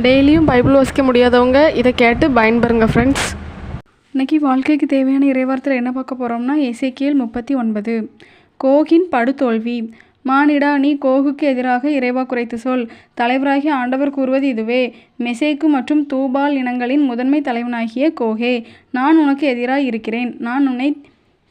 டெய்லியும் பைபிள் வாசிக்க முடியாதவங்க இதை கேட்டு பயன்பெறுங்க ஃப்ரெண்ட்ஸ் இன்னைக்கு வாழ்க்கைக்கு தேவையான இறைவாரத்தில் என்ன பார்க்க போகிறோம்னா இசைக்கியல் முப்பத்தி ஒன்பது. கோகின் படுதோல்வி. மானிடா நீ கோகுக்கு எதிராக இறைவா குறைத்து சொல். தலைவராகிய ஆண்டவர் கூறுவது இதுவே. மெசேக்கு மற்றும் தூபால் இனங்களின் முதன்மை தலைவனாகிய கோகே நான் உனக்கு எதிராக இருக்கிறேன். நான் உன்னை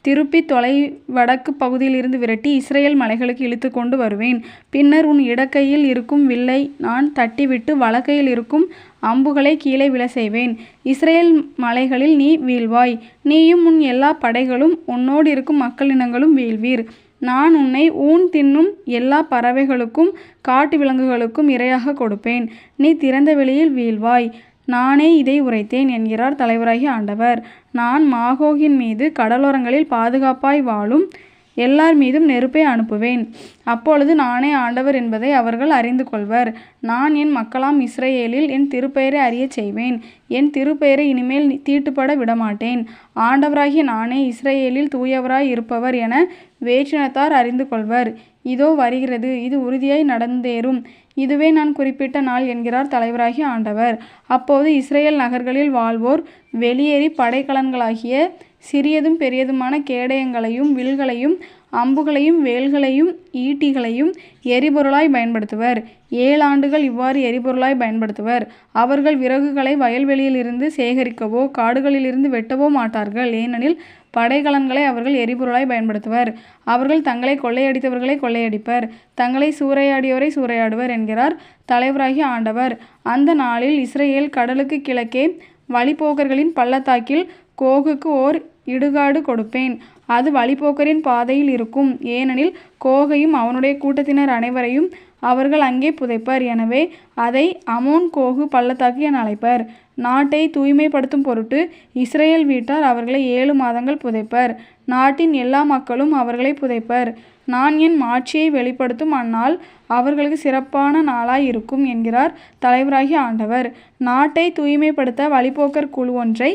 திருப்பி தொலை வடக்கு பகுதியிலிருந்து விரட்டி இஸ்ரேல் மலைகளுக்கு இழுத்து கொண்டு வருவேன். பின்னர் உன் இடக்கையில் இருக்கும் வில்லை நான் தட்டிவிட்டு வலக்கையில் இருக்கும் அம்புகளை கீழே விழ செய்வேன் இஸ்ரேல் மலைகளில் நீ வீழ்வாய். நீயும் உன் எல்லா படைகளும் உன்னோடு இருக்கும் மக்களினங்களும் வீழ்வீர். நான் உன்னை ஊன் தின்னும் எல்லா பறவைகளுக்கும் காட்டு விலங்குகளுக்கும் இரையாக கொடுப்பேன். நீ திறந்த வெளியில் வீழ்வாய். நானே இதை உரைத்தேன் என்கிறார் தலைவராகிய ஆண்டவர். நான் மாகோகின் மீது கடலோரங்களில் பாதுகாப்பாய் வாழும் எல்லார் மீதும் நெருப்பை அனுப்புவேன். அப்பொழுது நானே ஆண்டவர் என்பதை அவர்கள் அறிந்து கொள்வர். நான் என் மக்களாம் இஸ்ரேலில் என் திருப்பெயரை அறியச் செய்வேன். என் திருப்பெயரை இனிமேல் தீட்டுப்பட விடமாட்டேன். ஆண்டவராகிய நானே இஸ்ரேலில் தூயவராய் இருப்பவர் என வேற்றினத்தார் அறிந்து கொள்வர். இதோ வருகிறது. இது உறுதியாய் நடந்தேறும். இதுவே நான் குறிப்பிட்ட நாள் என்கிறார் தலைவராகிய ஆண்டவர். அப்போது இஸ்ரேல் நகர்களில் வாழ்வோர் வெளியேறி படைக்கலன்களாகிய சிறியதும் பெரியதுமான கேடயங்களையும் வில்களையும் அம்புகளையும் வேல்களையும் ஈட்டிகளையும் எரிபொருளாய் பயன்படுத்துவர். ஏழு ஆண்டுகள் இவ்வாறு எரிபொருளாய் பயன்படுத்துவர். அவர்கள் விறகுகளை வயல்வெளியிலிருந்து சேகரிக்கவோ காடுகளிலிருந்து வெட்டவோ மாட்டார்கள். ஏனெனில் படைக்கலன்களை அவர்கள் எரிபொருளாய் பயன்படுத்துவர். அவர்கள் தங்களை கொள்ளையடித்தவர்களை கொள்ளையடிப்பர். தங்களை சூறையாடியோரை சூறையாடுவர் என்கிறார் தலைவராகி ஆண்டவர். அந்த நாளில் இஸ்ரேல் கடலுக்கு கிழக்கே வழிபோக்கர்களின் பள்ளத்தாக்கில் கோகுக்கு ஓர் இடுகாடு கொடுப்பேன். அது வழிப்போக்கரின் பாதையில் இருக்கும். ஏனெனில் கோகையும் அவனுடைய கூட்டத்தினர் அனைவரையும் அவர்கள் அங்கே புதைப்பர். எனவே அதை அமோன் கோகு பள்ளத்தாக்கு என அழைப்பர். நாட்டை தூய்மைப்படுத்தும் பொருட்டு இஸ்ரேல் வீட்டார் அவர்களை ஏழு மாதங்கள் புதைப்பர். நாட்டின் எல்லா மக்களும் அவர்களை புதைப்பர். நான் என் மாட்சியை வெளிப்படுத்தும் அந்நாள் அவர்களுக்கு சிறப்பான நாளாய் இருக்கும் என்கிறார் தலைவராகிய ஆண்டவர். நாட்டை தூய்மைப்படுத்த வழிப்போக்கர் குழு ஒன்றை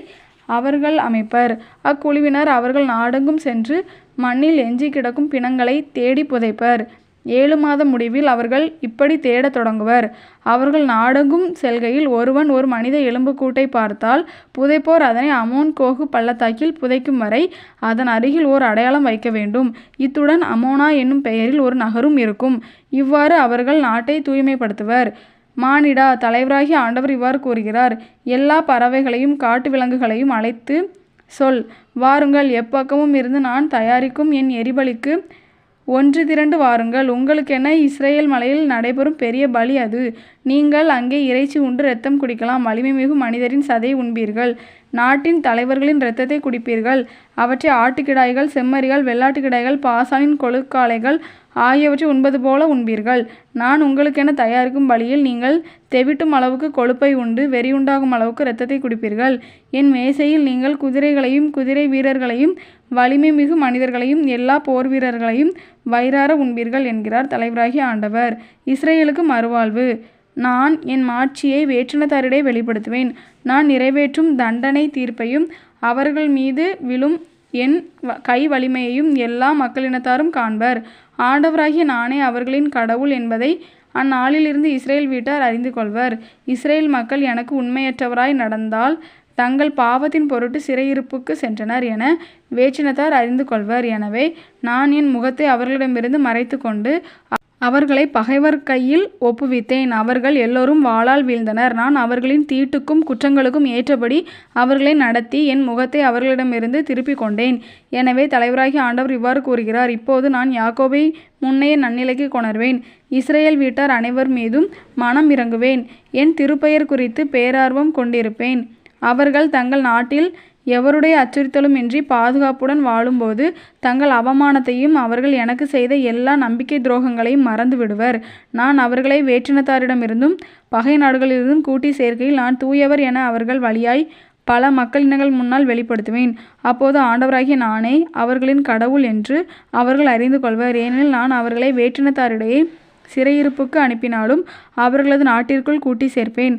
அவர்கள் அமைப்பர். அக்குழுவினர் அவர்கள் நாடெங்கும் சென்று மண்ணில் எஞ்சி கிடக்கும் பிணங்களை தேடி புதைப்பர். ஏழு மாத முடிவில் அவர்கள் இப்படி தேடத் தொடங்குவர். அவர்கள் நாடெங்கும் செல்கையில் ஒருவன் ஒரு மனித எலும்புக்கூட்டை பார்த்தால் புதைப்போர் அதனை அமோன் கோகு பள்ளத்தாக்கில் புதைக்கும் வரை அதன் அருகில் ஓர் அடையாளம் வைக்க வேண்டும். இத்துடன் அமோனா என்னும் பெயரில் ஒரு நகரும் இருக்கும். இவ்வாறு அவர்கள் நாட்டை தூய்மைப்படுத்துவர். மானிடா தலைவராகிய ஆண்டவர் இவ்வாறு கூறுகிறார். எல்லா பறவைகளையும் காட்டு விலங்குகளையும் அழைத்து சொல். வாருங்கள் எப்பக்கமும் இருந்து நான் தயாரிக்கும் என் எரிபலிக்கு ஒன்று திரண்டு வாருங்கள். உங்களுக்கென இஸ்ரேல் மலையில் நடைபெறும் பெரிய பலி அது. நீங்கள் அங்கே இறைச்சி உண்டு இரத்தம் குடிக்கலாம். வலிமை மிகு மனிதரின் சதை உண்பீர்கள். நாட்டின் தலைவர்களின் இரத்தத்தை குடிப்பீர்கள். அவற்றை ஆட்டுக்கிடாய்கள் செம்மறிகள் வெள்ளாட்டுக்கிடாய்கள் பாசானின் கொழுக்காளைகள் ஆகியவற்றை உண்பது போல உண்பீர்கள். நான் உங்களுக்கென தயாரிக்கும் வழியில் நீங்கள் தெவிட்டும் அளவுக்கு கொழுப்பை உண்டு வெறியுண்டாகும் அளவுக்கு இரத்தத்தை குடிப்பீர்கள். என் மேசையில் நீங்கள் குதிரைகளையும் குதிரை வீரர்களையும் வலிமை மிகு மனிதர்களையும் எல்லா போர் வீரர்களையும் வயிறார உண்பீர்கள் என்கிறார் தலைவராகிய ஆண்டவர். இஸ்ரேலுக்கு மறுவாழ்வு. நான் என் மாட்சியை வேற்றினத்தாரிடையே வெளிப்படுத்துவேன். நான் நிறைவேற்றும் தண்டனை தீர்ப்பையும் அவர்கள் மீது விழும் என் கை வலிமையையும் எல்லா மக்களினத்தாரும் காண்பர். ஆண்டவராகிய நானே அவர்களின் கடவுள் என்பதை அந்நாளிலிருந்து இஸ்ரேல் வீட்டார் அறிந்து கொள்வர். இஸ்ரேல் மக்கள் எனக்கு உண்மையற்றவராய் நடந்தால் தங்கள் பாவத்தின் பொருட்டு சிறையிருப்புக்கு சென்றனர் என வேற்றினத்தார் அறிந்து கொள்வர். எனவே நான் என் முகத்தை அவர்களிடமிருந்து மறைத்து கொண்டு அவர்களை பகைவர் கையில் ஒப்புவித்தேன். அவர்கள் எல்லோரும் வாளால் வீழ்ந்தனர். நான் அவர்களின் தீட்டுக்கும் குற்றங்களுக்கும் ஏற்றபடி அவர்களை நடத்தி என் முகத்தை அவர்களிடமிருந்து திருப்பிக் கொண்டேன். எனவே தலைவராகிய ஆண்டவர் இவ்வாறு கூறுகிறார். இப்போது நான் யாக்கோபை முன்னைய நன்னிலைக்கு கொணர்வேன். இஸ்ரேல் வீட்டார் அனைவர் மீதும் மனம் இறங்குவேன். என் திருப்பெயர் குறித்து பேரார்வம் கொண்டிருப்பேன். அவர்கள் தங்கள் நாட்டில் எவருடைய அச்சுறுத்தலும் இன்றி பாதுகாப்புடன் வாழும்போது தங்கள் அவமானத்தையும் அவர்கள் எனக்கு செய்த எல்லா நம்பிக்கை துரோகங்களையும் மறந்து விடுவர். நான் அவர்களை வேற்றினத்தாரிடமிருந்தும் பகை நாடுகளிலிருந்தும் கூட்டி சேர்க்கையில் நான் தூயவர் என அவர்கள் வழியாய் பல மக்களினங்கள் முன்னால் வெளிப்படுத்துவேன். அப்போது ஆண்டவராகிய நானே அவர்களின் கடவுள் என்று அவர்கள் அறிந்து கொள்வர். ஏனெனில் நான் அவர்களை வேற்றினத்தாரிடையே சிறையிருப்புக்கு அனுப்பினாலும் அவர்களது நாட்டிற்குள் கூட்டி சேர்ப்பேன்.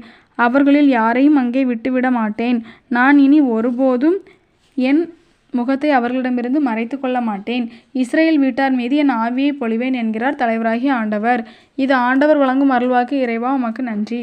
அவர்களில் யாரையும் அங்கே விட்டுவிட மாட்டேன். நான் இனி ஒருபோதும் என் முகத்தை அவர்களிடமிருந்து மறைத்து கொள்ள மாட்டேன். இஸ்ரேல் வீட்டார் மீது என் ஆவியை பொழிவேன் என்கிறார் தலைவராகிய ஆண்டவர். இது ஆண்டவர் வழங்கும் அருள்வாக்கு இறைவா உமக்கு நன்றி.